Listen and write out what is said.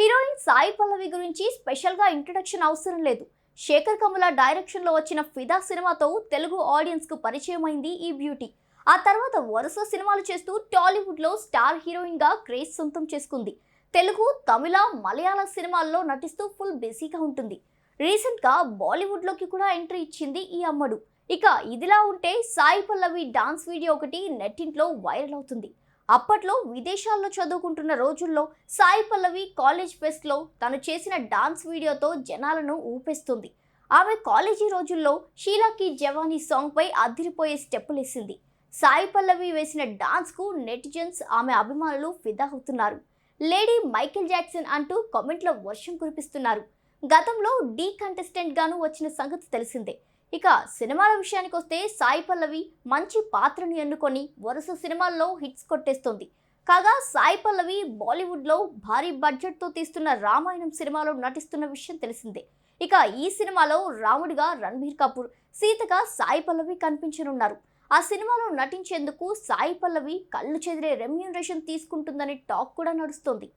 Heroine Sai Pallavi గురించి స్పెషల్గా introduction అవసరం లేదు. శేఖర్ కమల డైరెక్షన్లో వచ్చిన ఫిదా సినిమాతో తెలుగు ఆడియన్స్కు పరిచయం అయింది ఈ బ్యూటీ. ఆ తర్వాత వరుస సినిమాలు చేస్తూ టాలీవుడ్లో స్టార్ హీరోయిన్గా క్రేజ్ సొంతం చేసుకుంది. తెలుగు తమిళ మలయాళ సినిమాల్లో నటిస్తూ ఫుల్ బిజీగా ఉంటుంది. రీసెంట్గా బాలీవుడ్లోకి కూడా ఎంట్రీ ఇచ్చింది ఈ అమ్మడు. ఇక ఇదిలా ఉంటే సాయి పల్లవి డాన్స్ వీడియో ఒకటి నెట్టింట్లో వైరల్ అవుతుంది. అప్పట్లో విదేశాల్లో చదువుకుంటున్న రోజుల్లో సాయి పల్లవి కాలేజ్ ఫెస్ట్లో తను చేసిన డాన్స్ వీడియోతో జనాలను ఊపేస్తుంది. ఆమె కాలేజీ రోజుల్లో షీలాకి జవానీ సాంగ్పై అదిరిపోయే స్టెప్పులేసింది. సాయి పల్లవి వేసిన డాన్స్కు నెటిజన్స్ ఆమె అభిమానులు ఫిదా అవుతున్నారు. లేడీ మైకేల్ జాక్సన్ అంటూ కామెంట్లో వర్షం కురిపిస్తున్నారు. గతంలో డీ కంటెస్టెంట్ గాను వచ్చిన సంగతి తెలిసిందే. ఇక సినిమాల విషయానికి వస్తే సాయి పల్లవి మంచి పాత్రని ఎన్నుకొని వరుస సినిమాల్లో హిట్స్ కొట్టేస్తుంది. కాగా సాయి పల్లవి బాలీవుడ్లో భారీ బడ్జెట్తో తీస్తున్న రామాయణం సినిమాలో నటిస్తున్న విషయం తెలిసిందే. ఇక ఈ సినిమాలో రాముడిగా రణబీర్ కపూర్ సీతగా సాయి పల్లవి కనిపించనున్నారు. ఆ సినిమాలో నటించేందుకు సాయి పల్లవి కళ్ళు చెదిరే రెమ్యూనరేషన్ తీసుకుంటుందని టాక్ కూడా నడుస్తోంది.